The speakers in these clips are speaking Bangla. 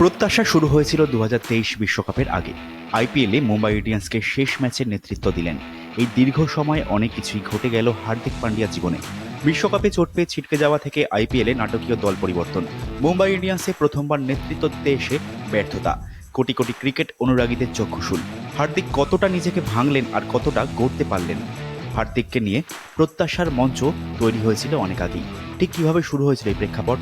প্রত্যাশা শুরু হয়েছিল দু বিশ্বকাপের আগে। আইপিএলে মুম্বাই ইন্ডিয়ান্সকে শেষ ম্যাচের নেতৃত্ব দিলেন। এই দীর্ঘ সময়ে অনেক কিছুই ঘটে গেল হার্দিক পান্ডিয়া জীবনে। বিশ্বকাপে চোট পেয়ে ছিটকে যাওয়া থেকে আইপিএলে নাটকীয় দল পরিবর্তন। মুম্বাই ইন্ডিয়ান্সে প্রথমবার নেতৃত্ব দিতে এসে ব্যর্থতা। কোটি কোটি ক্রিকেট অনুরাগীদের চক্ষুশুল। হার্দিক কতটা নিজেকে ভাঙলেন আর কতটা গড়তে পারলেন? হার্দিককে নিয়ে প্রত্যাশার মঞ্চ তৈরি হয়েছিল অনেক আগেই। ঠিক কীভাবে শুরু হয়েছিল এই প্রেক্ষাপট?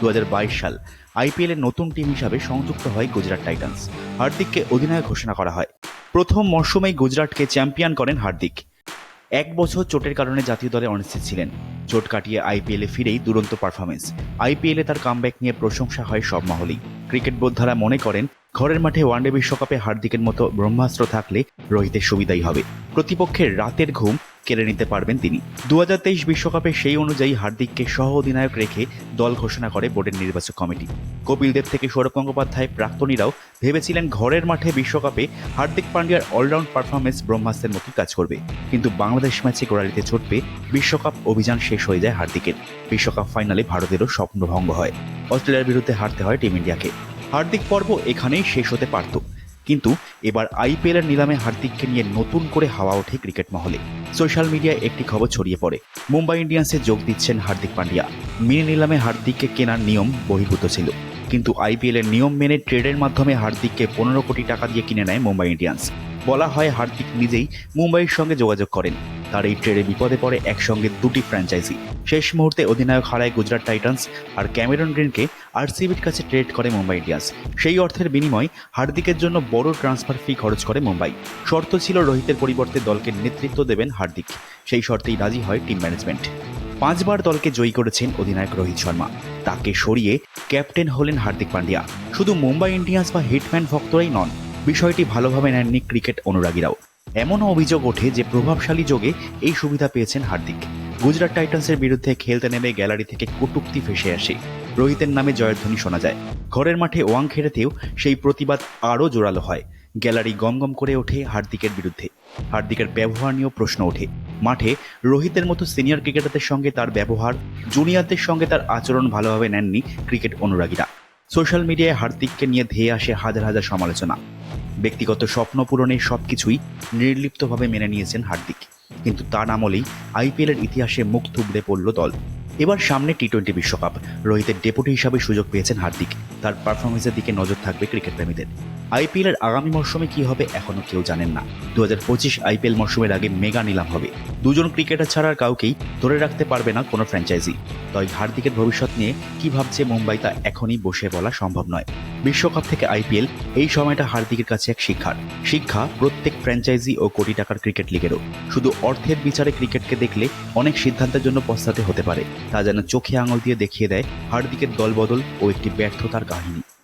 দু হাজার বাইশ সাল। আইপিএল এর নতুন টিম হিসাবে সংযুক্ত হয় গুজরাট টাইটান্স। হার্দিককে অধিনায়ক ঘোষণা করা হয়। প্রথম মরশুমেই গুজরাটকে চ্যাম্পিয়ন করেন হার্দিক। এক বছর চোটের কারণে জাতীয় দলে অনিশ্চিত ছিলেন। চোট কাটিয়ে আইপিএলে ফিরেই দুরন্ত পারফরমেন্স। আইপিএলে তার কামব্যাক নিয়ে প্রশংসা হয় সব মহলেই। ক্রিকেট বোদ্ধারা মনে করেন, ঘরের মাঠে ওয়ানডে বিশ্বকাপে হার্দিকের মতো ব্রহ্মাস্ত্র থাকলে রোহিতের সুবিধাই হবে। প্রতিপক্ষের রাতের ঘুম কেড়ে নিতে পারবেন তিনি। দু বিশ্বকাপে সেই অনুযায়ী হার্দিককে সহ অধিনায়ক রেখে দল ঘোষণা করে বোর্ডের নির্বাচক কমিটি। কপিল দেব থেকে সৌরভ গঙ্গোপাধ্যায়, প্রাক্তনীরাও ভেবেছিলেন ঘরের মাঠে বিশ্বকাপে হার্দিক পান্ডিয়ার অলরাউন্ড পারফরমেন্স ব্রহ্মাস্ত্রের মতোই কাজ করবে। কিন্তু বাংলাদেশ ম্যাচে গোড়ালিতে পেয়ে বিশ্বকাপ অভিযান শেষ হয়ে যায় হার্দিকের। বিশ্বকাপ ফাইনালে ভারতেরও স্বপ্নভঙ্গ হয়। অস্ট্রেলিয়ার বিরুদ্ধে হারতে হয় টিম ইন্ডিয়াকে। হার্দিক পর্ব এখানেই শেষ হতে পারত। কিন্তু এবার আইপিএলের নিলামে হার্দিককে নিয়ে নতুন করে হাওয়া ওঠে ক্রিকেট মহলে। সোশ্যাল মিডিয়ায় একটি খবর ছড়িয়ে পড়ে। মুম্বাই ইন্ডিয়ান্সে যোগ দিচ্ছেন হার্দিক পান্ডিয়া। মিনি নিলামে হার্দিককে কেনার নিয়ম বহির্ভূত ছিল। কিন্তু আইপিএলের নিয়ম মেনে ট্রেডের মাধ্যমে হার্দিককে পনেরো কোটি টাকা দিয়ে কিনে নেয় মুম্বাই ইন্ডিয়ান্স। বলা হয় হার্দিক নিজেই মুম্বাইয়ের সঙ্গে যোগাযোগ করেন। তার এই ট্রেডে বিপদে পড়ে একসঙ্গে দুটি ফ্র্যাঞ্চাইজি। শেষ মুহূর্তে অধিনায়ক হারায় গুজরাট টাইটান্স আর ক্যামেরন গ্রিনকে আরসিবির কাছে ট্রেড করে মুম্বাই ইন্ডিয়ান্স। সেই অর্থের বিনিময় হার্দিকের জন্য বড় ট্রান্সফার ফি খরচ করে মুম্বাই। শর্ত ছিল রোহিতের পরিবর্তে দলকে নেতৃত্ব দেবেন হার্দিক। সেই শর্তেই রাজি হয় টিম ম্যানেজমেন্ট। পাঁচবার দলকে জয়ী করেছেন অধিনায়ক রোহিত শর্মা। তাকে সরিয়ে ক্যাপ্টেন হলেন হার্দিক পান্ডিয়া। শুধু মুম্বাই ইন্ডিয়ান্স বা হিটম্যান ভক্তরাই নন, বিষয়টি ভালোভাবে নেননি ক্রিকেট অনুরাগীরাও। এমনও অভিযোগ ওঠে যে প্রভাবশালী যোগে এই সুবিধা পেয়েছেন হার্দিক। গুজরাট টাইটান্সের বিরুদ্ধে খেলতে নেমে গ্যালারি থেকে কটুক্তি ভেসে আসে। রোহিতের নামে জয়ধ্বনি শোনা যায়। ঘরের মাঠে ওয়াং খেড়েতেও সেই প্রতিবাদ আরও জোরালো হয়। গ্যালারি গমগম করে ওঠে হার্দিকের বিরুদ্ধে। হার্দিকের ব্যবহার নিয়েও প্রশ্ন ওঠে। মাঠে রোহিতের মতো সিনিয়র ক্রিকেটারদের সঙ্গে তার ব্যবহার, জুনিয়রদের সঙ্গে তার আচরণ ভালোভাবে নেননি ক্রিকেট অনুরাগীরা। সোশ্যাল মিডিয়ায় হার্দিককে নিয়ে ধেয়ে আসে হাজার হাজার সমালোচনা। ব্যক্তিগত স্বপ্ন পূরণে সবকিছুই নির্লিপ্তভাবে মেনে নিয়েছেন হার্দিক। কিন্তু তার আমলেই আইপিএলের ইতিহাসে মুখ থুবড়ে পড়ল দল। এবার সামনে টি টোয়েন্টি বিশ্বকাপ। রোহিতের ডেপুটি হিসাবে সুযোগ পেয়েছেন হার্দিক। তার পারফরমেন্সের দিকে নজর থাকবে ক্রিকেট প্রেমীদের। আইপিএলের আগামী মরশুমে কি হবে এখনও কেউ জানেন না। দু হাজার পঁচিশ আইপিএল মরশুমের আগে মেগা নিলাম হবে। দুজন ক্রিকেটার ছাড়া কাউকেই ধরে রাখতে পারবে না কোনো ফ্র্যাঞ্চাইজি তাই হার্দিকের ভবিষ্যৎ নিয়ে কি ভাবছে মুম্বাই তা এখনই বসে বলা সম্ভব নয়। বিশ্বকাপ থেকে আইপিএল এই সময়টা হার্দিকের কাছে এক শিক্ষার। শিক্ষা প্রত্যেক ফ্র্যাঞ্চাইজি ও কোটি টাকার ক্রিকেট লিগেরও শুধু অর্থের বিচারে ক্রিকেটকে দেখলে অনেক সিদ্ধান্তের জন্য পশ্চাতে হতে পারে। তা যেন চোখে আঙুল দিয়ে দেখিয়ে দেয় হার্দিকের দলবদল ও একটি ব্যর্থতার おいに。